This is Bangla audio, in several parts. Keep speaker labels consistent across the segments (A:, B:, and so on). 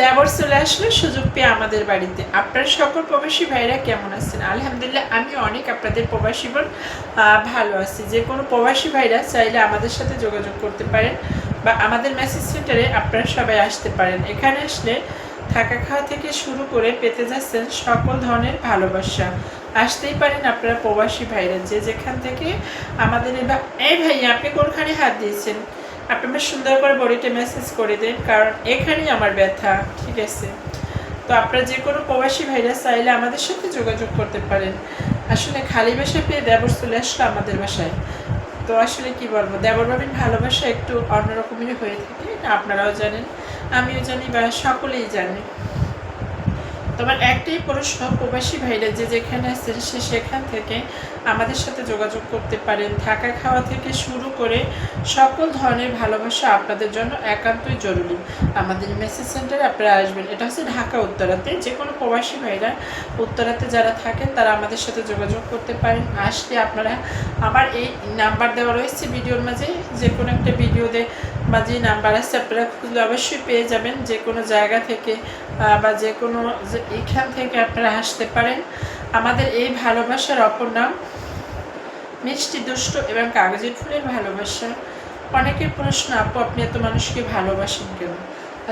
A: দেবর চলে আসলো, সুযোগ পেয়ে আমাদের বাড়িতে। আপনার সকল প্রবাসী ভাইরা কেমন আছেন? আলহামদুলিল্লাহ, আমি অনেক আপনাদের প্রবাসী বোন ভালো আছি। যে কোনো প্রবাসী ভাইরা চাইলে আমাদের সাথে যোগাযোগ করতে পারেন বা আমাদের মেসেজ সেন্টারে আপনারা সবাই আসতে পারেন। এখানে আসলে থাকা খাওয়া থেকে শুরু করে পেতে যাচ্ছেন সকল ধরনের ভালোবাসা। আসতেই পারেন আপনারা প্রবাসী ভাইরা। যে যেখান থেকে আমাদের এই ভাই আপনি কোনখানে হাত দিয়েছেন? আপনি আমার সুন্দর করে বডিটা মেসেজ করে দেন, কারণ এখানেই আমার ব্যথা, ঠিক আছে? তো আপনারা যে কোনো প্রবাসী ভাইরা চাইলে আমাদের সাথে যোগাযোগ করতে পারেন। আসলে খালি বাসায় পেয়ে দেবর চলে আসলো আমাদের বাসায়। তো আসলে কি বলব, দেবর বাবির ভালোবাসা একটু অন্যরকমই হয়ে থাকে আপনারাও জানেন, আমিও জানি বা সকলেই জানে। তোমার একটাই প্রশ্ন প্রবাসী ভাইরা যে যেখানে আছে সে সেখান থেকে আমাদের সাথে যোগাযোগ করতে পারেন। থাকা খাওয়া থেকে শুরু করে সকল ধরনের ভালোবাসা আপনাদের জন্য একান্তই জরুরি। আমাদের মেসেজ সেন্টারে আপনারা আসবেন। এটা হচ্ছে ঢাকা উত্তরাতে। যে কোনো প্রবাসী ভাইরা উত্তরাতে যারা থাকেন, তারা আমাদের সাথে যোগাযোগ করতে পারেন। আসলে আপনারা আমার এই নাম্বার দেওয়া রয়েছে ভিডিওর মাঝে। যে কোনো একটা ভিডিও ভিডিওতে বা যে নাম্বার আছে আপনারা খুঁজলে অবশ্যই পেয়ে যাবেন যে কোনো জায়গা থেকে বা যে কোনো এখান থেকে আপনারা আসতে পারেন। আমাদের এই ভালোবাসার অপর নাম মিষ্টি, দুষ্ট এবং কাগজের ফুলের ভালোবাসা। অনেকের প্রশ্ন, আপু, আপনি এত মানুষকে ভালোবাসেন কেন?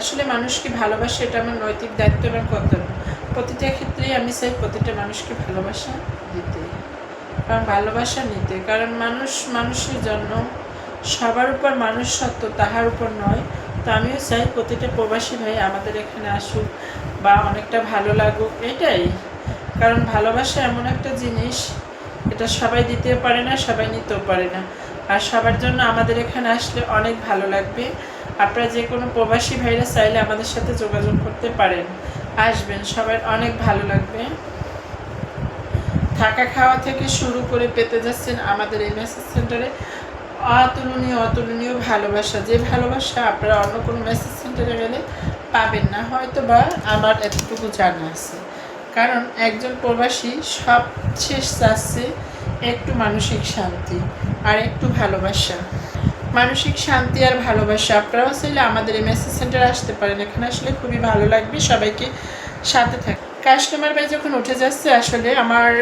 A: আসলে মানুষকে ভালোবাসা এটা আমার নৈতিক দায়িত্ব এবং কর্তব্য। প্রতিটা ক্ষেত্রেই আমি চাই প্রতিটা মানুষকে ভালোবাসা দিতে এবং ভালোবাসা নিতে। কারণ মানুষ, মানুষের জন্য সবার উপর মানুষ সত্য, তাহার উপর নয়। তো আমিও চাই প্রতিটা প্রবাসী ভাই আমাদের এখানে আসুক বা অনেকটা ভালো লাগুক, এটাই। কারণ ভালোবাসা এমন একটা জিনিস, এটা সবাই দিতে পারে না, সবাই নিতেও পারে না। আর সবার জন্য আমাদের এখানে আসলে অনেক ভালো লাগবে। আপনারা যে কোনো প্রবাসী ভাইরা চাইলে আমাদের সাথে যোগাযোগ করতে পারেন। আসবেন, সবার অনেক ভালো লাগবে। থাকা খাওয়া থেকে শুরু করে পেতে যাচ্ছেন আমাদের এই মেসেজ সেন্টারে অতুলনীয় অতুলনীয় ভালোবাসা। যে ভালোবাসা আপনারা অন্য কোনো মেসেজ সেন্টারে গেলে পাবেন না হয়তো বা আমার এতটুকু জানা আছে। কারণ একজন প্রবাসী সব শেষ চাচ্ছে একটু মানসিক শান্তি আর একটু ভালোবাসা। মানসিক শান্তি আর ভালোবাসা, আপনারাও চাইলে আমাদের এই মেসেজ সেন্টারে আসতে পারেন। এখানে আসলে খুবই ভালো লাগবে সবাইকে সাথে থাকে কাস্টমার বাই যখন উঠে যাচ্ছে, আসলে আমার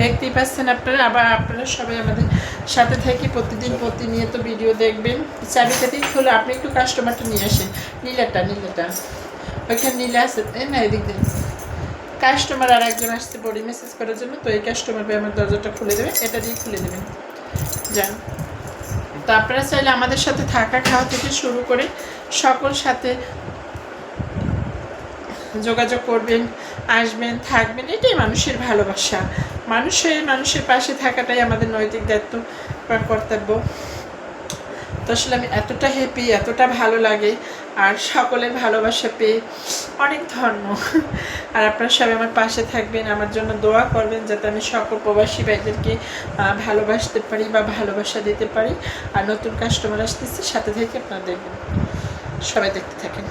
A: দেখতেই পাচ্ছেন আপনারা আবার আপনারা সবাই আমাদের সাথে থেকে প্রতিদিন প্রতিনিয়ত ভিডিও দেখবেন। চাবিটাতেই খুলে আপনি একটু কাস্টমারটা নিয়ে আসেন। নীলাটা নীলাটা। ওইখানে নীলা আছে না এদিক দিন কাস্টমার আর একজন আসছে বডি মেসেজ করার জন্য তো এই কাস্টমার ভাই আমার দরজাটা খুলে দেবে এটা দিয়ে খুলে দেবেন। যান। তো আপনারা চাইলে আমাদের সাথে থাকা খাওয়া থেকে শুরু করে সকল সাথে যোগাযোগ করবেন আসবেন থাকবেন এটাই মানুষের ভালোবাসা। মানুষের মানুষের পাশে থাকাটাই আমাদের নৈতিক দায়িত্ব বা কর্তব্য। তো আসলে আমি এতটা হ্যাপি এতটা ভালো লাগে, আর সকলের ভালোবাসা পেয়ে অনেক ধন্য। আর আপনারা সবাই আমার পাশে থাকবেন, আমার জন্য দোয়া করবেন যাতে আমি সকল প্রবাসী ভাইদেরকে ভালোবাসতে পারি বা ভালোবাসা দিতে পারি। আর নতুন কাস্টমার আসতেছে, সাথে থেকে আপনারা দেখবেন। সবাই দেখতে থাকেন।